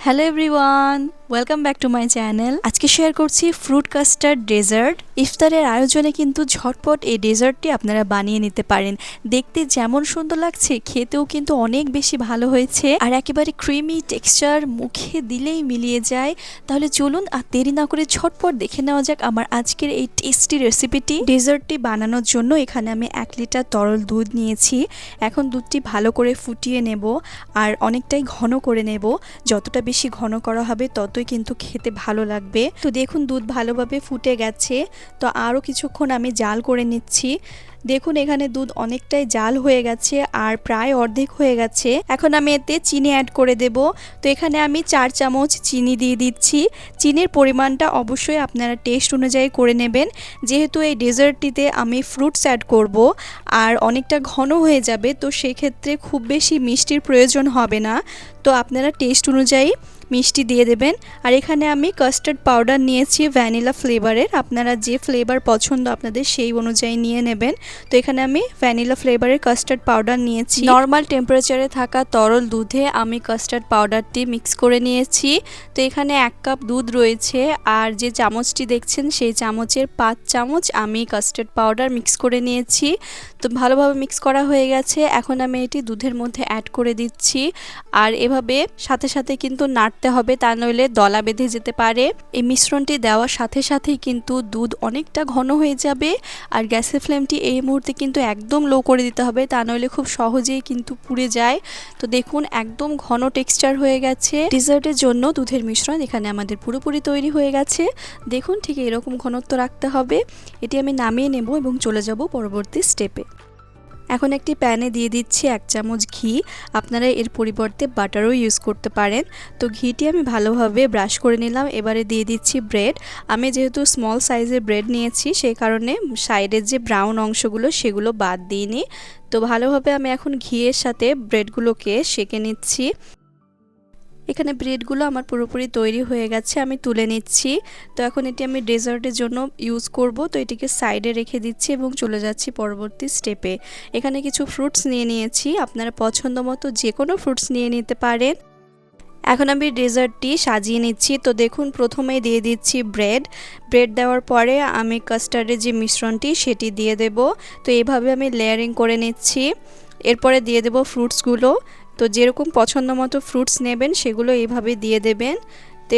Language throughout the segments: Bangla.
Hello everyone Welcome back to my channel আজকে শেয়ার করছি ফ্রুট কাস্টার্ড ডেজার্ট ইফতারের আয়োজনে কিন্তু ঝটপট এই ডেজার্টটি আপনারা বানিয়ে নিতে পারেন। দেখতে যেমন সুন্দর লাগছে, খেতেও কিন্তু অনেক বেশি ভালো হয়েছে। আর একেবারে ক্রিমি টেক্সচার মুখে দিলেই মিলিয়ে যায়। তাহলে চলুন আর দেরি না করে ঝটপট দেখে নেওয়া যাক আমার আজকের এই টেস্টি রেসিপিটি ডেজার্টটি বানানোর জন্য এখানে আমি এক লিটার তরল দুধ নিয়েছি। এখন দুধটি ভালো করে ফুটিয়ে নেব। আর অনেকটাই ঘন করে নেব। যতটা বেশি ঘন করা হবে ততই কিন্তু খেতে ভালো লাগবে। তো দেখুন, দুধ ভালোভাবে ফুটে গেছে। তো আরও কিছুক্ষণ আমি জাল করে নিচ্ছি। দেখুন, এখানে দুধ অনেকটাই জাল হয়ে গেছে আর প্রায় অর্ধেক হয়ে গেছে। এখন আমি এতে চিনি অ্যাড করে দেব। তো এখানে আমি চার চামচ চিনি দিয়ে দিচ্ছি। চিনির পরিমাণটা অবশ্যই আপনারা টেস্ট অনুযায়ী করে নেবেন। যেহেতু এই ডেজার্টটিতে আমি ফ্রুটস অ্যাড করব আর অনেকটা ঘন হয়ে যাবে, তো সেক্ষেত্রে খুব বেশি মিষ্টির প্রয়োজন হবে না। তো আপনারা টেস্ট অনুযায়ী মিষ্টি দিয়ে দেবেন। আর এখানে আমি কাস্টার্ড পাউডার নিয়েছি ভ্যানিলা ফ্লেভারের আপনারা যে ফ্লেভার পছন্দ আপনাদের সেই অনুযায়ী নিয়ে নেবেন। তো এখানে আমি ভ্যানিলা ফ্লেভারের কাস্টার্ড পাউডার নিয়েছি। নর্মাল টেম্পারেচারে থাকা তরল দুধে আমি কাস্টার্ড পাউডারটি মিক্স করে নিয়েছি। তো এখানে এক কাপ দুধ রয়েছে আর যে চামচটি দেখছেন সেই চামচের পাঁচ চামচ আমি কাস্টার্ড পাউডার মিক্স করে নিয়েছি। তো ভালোভাবে মিক্স করা হয়ে গেছে। এখন আমি এটি দুধের মধ্যে অ্যাড করে দিচ্ছি। আর এভাবে সাথে সাথে কিন্তু নাড়তে হবে, তা নইলে দলা বেঁধে যেতে পারে। এই মিশ্রণটি দেওয়ার সাথে সাথেই কিন্তু দুধ অনেকটা ঘন হয়ে যাবে। আর গ্যাসের ফ্লেমটি এই মুহূর্তে কিন্তু একদম লো করে দিতে হবে, তা নইলে খুব সহজেই কিন্তু পুড়ে যায়। তো দেখুন, একদম ঘন টেক্সচার হয়ে গেছে। ডিজার্টের জন্য দুধের মিশ্রণ এখানে আমাদের পুরোপুরি তৈরি হয়ে গেছে। দেখুন, ঠিক এরকম ঘনত্ব রাখতে হবে। এটি আমি নামিয়ে নেব এবং চলে যাব পরবর্তী স্টেপে এখন একটি প্যানে দিয়ে দিচ্ছি এক চামচ ঘি। আপনারা এর পরিবর্তে বাটারও ইউজ করতে পারেন। তো ঘিটি আমি ভালোভাবে ব্রাশ করে নিলাম। এবারে দিয়ে দিচ্ছি ব্রেড আমি যেহেতু স্মল সাইজের ব্রেড নিয়েছি সেই কারণে সাইডের যে ব্রাউন অংশগুলো, সেগুলো বাদ দিইনি। তো ভালোভাবে আমি এখন ঘিয়ের সাথে ব্রেডগুলোকে সেঁকে নিচ্ছি। এখানে ব্রেডগুলো আমার পুরোপুরি তৈরি হয়ে গেছে, আমি তুলে নিচ্ছি। তো এখন এটি আমি ডেজার্টের জন্য ইউজ করব। তো এটিকে সাইডে রেখে দিচ্ছি এবং চলে যাচ্ছি পরবর্তী স্টেপে। এখানে কিছু ফ্রুটস নিয়ে নিয়েছি, আপনারা পছন্দ মতো যে কোনো ফ্রুটস নিয়ে নিতে পারেন। এখন আমি ডেজার্টটি সাজিয়ে নিচ্ছি। তো দেখুন, প্রথমেই দিয়ে দিচ্ছি ব্রেড। ব্রেড দেওয়ার পরে আমি কাস্টার্ডের যে মিশ্রণটি, সেটি দিয়ে দেব। তো এইভাবে আমি লেয়ারিং করে নিচ্ছি। এরপরে দিয়ে দেব ফ্রুটসগুলো। তো যেরকম পছন্দ মতো ফ্রুটস নেবেন, সেগুলো এইভাবে দিয়ে দেবেন।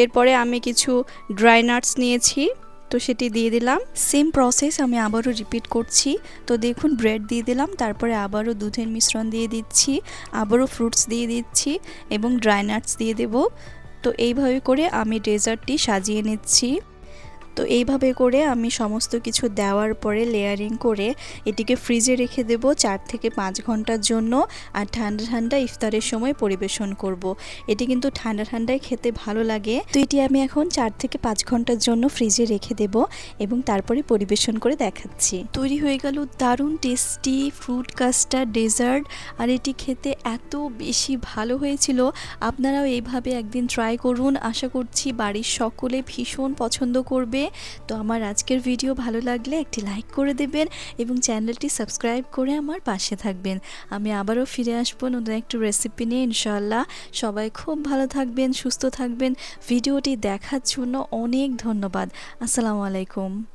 এরপরে আমি কিছু ড্রাই নাটস নিয়েছি, তো সেটি দিয়ে দিলাম। সেম প্রসেস আমি আবারও রিপিট করছি। তো দেখুন ব্রেড দিয়ে দিলাম, তারপরে আবারও দুধের মিশ্রণ দিয়ে দিচ্ছি, আবারও ফ্রুটস দিয়ে দিচ্ছি এবং ড্রাই নাটস দিয়ে দেব। তো এইভাবে করে আমি ডেজার্টটি সাজিয়ে নিচ্ছি। তো এইভাবে করে আমি সমস্ত কিছু দেওয়ার পরে লেয়ারিং করে এটিকে ফ্রিজে রেখে দেব চার থেকে পাঁচ ঘণ্টার জন্য আর ঠান্ডা ঠান্ডা ইফতারের সময় পরিবেশন করব। এটি কিন্তু ঠান্ডা ঠান্ডায় খেতে ভালো লাগে। তো এটি আমি এখন চার থেকে পাঁচ ঘণ্টার জন্য ফ্রিজে রেখে দেব এবং তারপরে পরিবেশন করে দেখাচ্ছি। তৈরি হয়ে গেল দারুণ টেস্টি ফ্রুট কাস্টার ডেজার্ট আর এটি খেতে এত বেশি ভালো হয়েছিল। আপনারাও এইভাবে একদিন ট্রাই করুন। আশা করছি বাড়ির সকলে ভীষণ পছন্দ করবে। তো আমার আজকের ভিডিও ভালো লাগলে একটি লাইক করে দেবেন এবং চ্যানেলটি সাবস্ক্রাইব করে আমার পাশে থাকবেন। আমি আবারও ফিরে আসব নতুন একটি রেসিপি নিয়ে ইনশাল্লাহ সবাই খুব ভালো থাকবেন, সুস্থ থাকবেন। ভিডিওটি দেখার জন্য অনেক ধন্যবাদ। আসসালামু আলাইকুম।